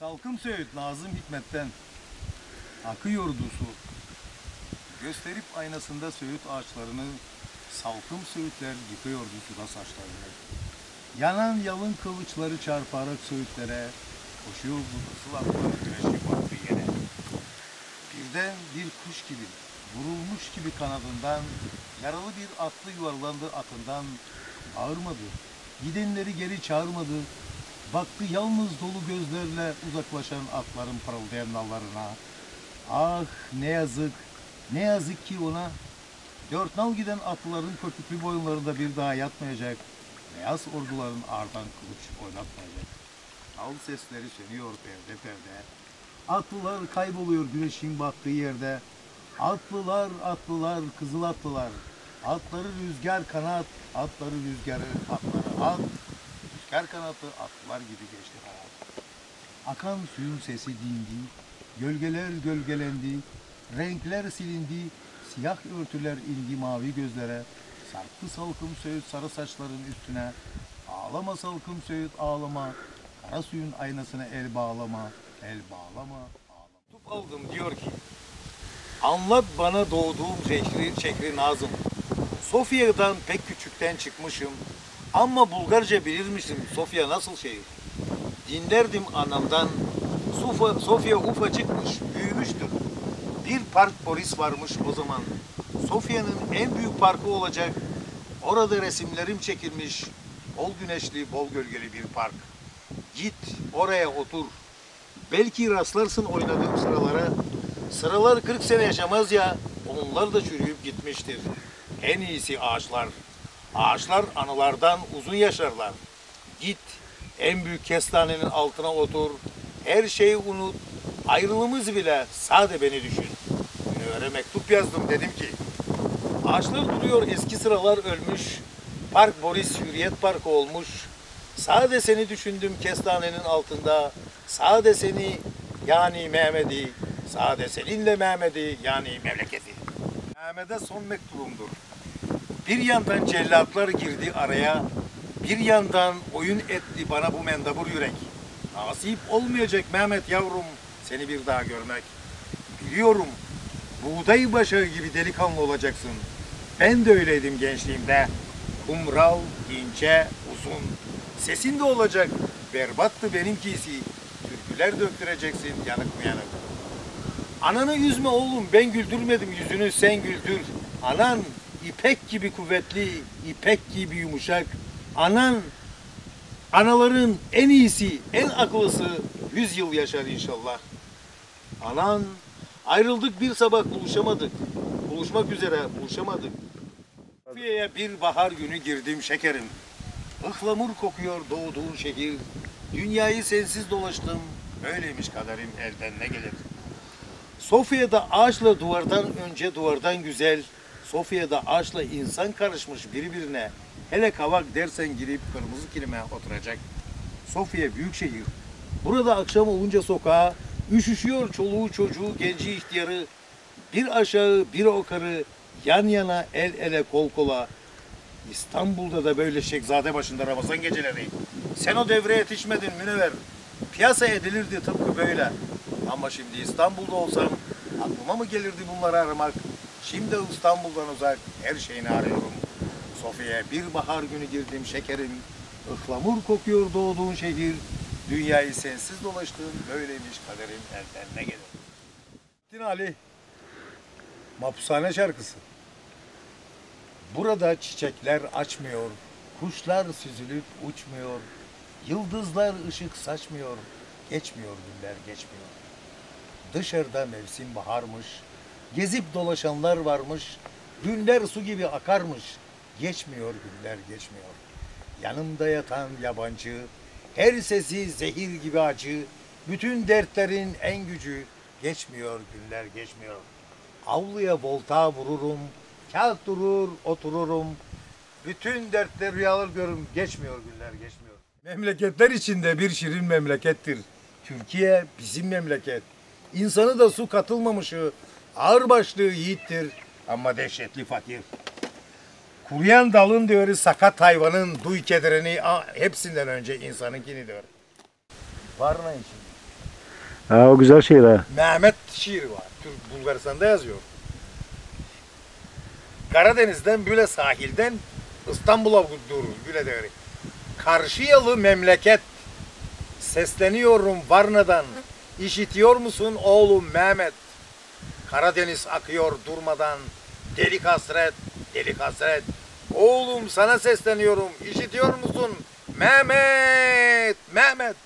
Salkım Söğüt Nazım Hikmet'ten akıyordu su. Gösterip aynasında söğüt ağaçlarını salkım söğütler yıkıyordu suda saçlarını. Yanan yalın kılıçları çarparak söğütlere koşuyordu ısıl atlar güneşi battı yere. Birden bir kuş gibi vurulmuş gibi kanadından yaralı bir atlı yuvarlandı atından bağırmadı. Gidenleri geri çağırmadı. Baktı yalnız dolu gözlerle uzaklaşan atların parıldayan nallarına. Ah ne yazık, ne yazık ki ona. Dört nal giden atlıların köpüklü boyunlarında bir daha yatmayacak. Beyaz orduların ardından kılıç oynatmayacak. Al sesleri sönüyor perde perde. Atlılar kayboluyor güneşin battığı yerde. Atlılar, atlılar, kızıl atlılar. Atları rüzgar kanat, atları rüzgarı, atları at. Rüzgar kanatı atlılar gibi geçti. Akan suyun sesi dindi, gölgeler gölgelendi, renkler silindi, siyah örtüler indi mavi gözlere, sarktı salkım söğüt sarı saçların üstüne, ağlama salkım söğüt ağlama, kara suyun aynasına el bağlama, el bağlama, ağlama. Tup aldım diyor ki, anlat bana doğduğum şehri, şehri Nazım. Sofya'dan pek küçükten çıkmışım, ama Bulgarca bilir misin Sofya nasıl şehir? Dinlerdim anamdan. Sofa, Sofya ufacıkmış, büyümüştür. Bir park polis varmış o zaman. Sofya'nın en büyük parkı olacak. Orada resimlerim çekilmiş. Bol güneşli, bol gölgeli bir park. Git oraya otur. Belki rastlarsın oynadığım sıralara. Sıralar 40 sene yaşamaz ya, onlar da çürüyüp gitmiştir. En iyisi ağaçlar. Ağaçlar anılardan uzun yaşarlar. Git en büyük kestanenin altına otur. Her şeyi unut. Ayrılığımız bile sade beni düşün. Münevvere mektup yazdım dedim ki. Ağaçlar duruyor eski sıralar ölmüş. Park Boris Hürriyet Parkı olmuş. Sade seni düşündüm kestanenin altında. Sade seni yani Mehmet'i. Sade seninle Mehmet'i yani memleketi. Mehmet'e son mektubumdur. Bir yandan cellatlar girdi araya, bir yandan oyun etti bana bu mendebur yürek. Nasip olmayacak Mehmet yavrum seni bir daha görmek. Biliyorum buğday başağı gibi delikanlı olacaksın. Ben de öyleydim gençliğimde. Kumral, ince, uzun. Sesin de olacak. Berbattı benimkisi. Türküler döktüreceksin yanık mı. Ananı üzme oğlum ben güldürmedim yüzünü sen güldür. Anan ipek gibi kuvvetli, ipek gibi yumuşak. Anan anaların en iyisi, en akıllısı yüz yıl yaşar inşallah. Anan ayrıldık bir sabah buluşamadık. Buluşmak üzere buluşamadık. Sofya'ya bir bahar günü girdim şekerim. Ihlamur kokuyor doğduğun şehir. Dünyayı sensiz dolaştım. Böyleymiş kaderim elden ne gelir. Sofya'da ağaçla duvardan önce duvardan güzel. Sofya'da ağaçla insan karışmış birbirine. Hele kavak dersen girip kırmızı kilime oturacak. Sofya büyük şehir. Burada akşam olunca sokağa üşüşüyor çoluğu çocuğu genci ihtiyarı. Bir aşağı bir yukarı yan yana el ele kol kola. İstanbul'da da böyle Şehzade başında Ramazan geceleri. Sen o devreye yetişmedin Münevver. Piyasa edilirdi tıpkı böyle. Ama şimdi İstanbul'da olsam aklıma mı gelirdi bunları aramak? Şimdi İstanbul'dan uzak her şeyini arıyorum. Sofya'ya bir bahar günü girdim şekerim. Ihlamur kokuyor doğduğun şehir. Dünyayı sensiz dolaştığın böyleymiş kaderim elden ne gelir. Din Ali Mapushane şarkısı. Burada çiçekler açmıyor, kuşlar süzülüp uçmuyor, yıldızlar ışık saçmıyor, geçmiyor günler geçmiyor. Dışarıda mevsim baharmış, gezip dolaşanlar varmış, günler su gibi akarmış, geçmiyor günler geçmiyor. Yanımda yatan yabancı, her sesi zehir gibi acı, bütün dertlerin en gücü, geçmiyor günler geçmiyor. Avluya volta vururum, kağıt durur otururum, bütün dertler rüyalar görürüm, geçmiyor günler geçmiyor. Memleketler içinde bir şirin memlekettir. Türkiye bizim memleket. İnsanı da su katılmamışı, ağırbaşlı yiğittir ama dehşetli fakir. Kuruyan dalın diyor sakat hayvanın duy kederini hepsinden önce insanınkini diyor. Varna için. Ha o güzel şiir ha. Mehmet şiiri var. Türk Bulgaristan'da yazıyor. Karadeniz'den böyle sahilden İstanbul'a durur böyle der. Karşı yalı memleket sesleniyorum Varna'dan. İşitiyor musun oğlum Mehmet? Karadeniz akıyor durmadan. Delik hasret, delik hasret. Oğlum sana sesleniyorum. İşitiyor musun? Mehmet, Mehmet.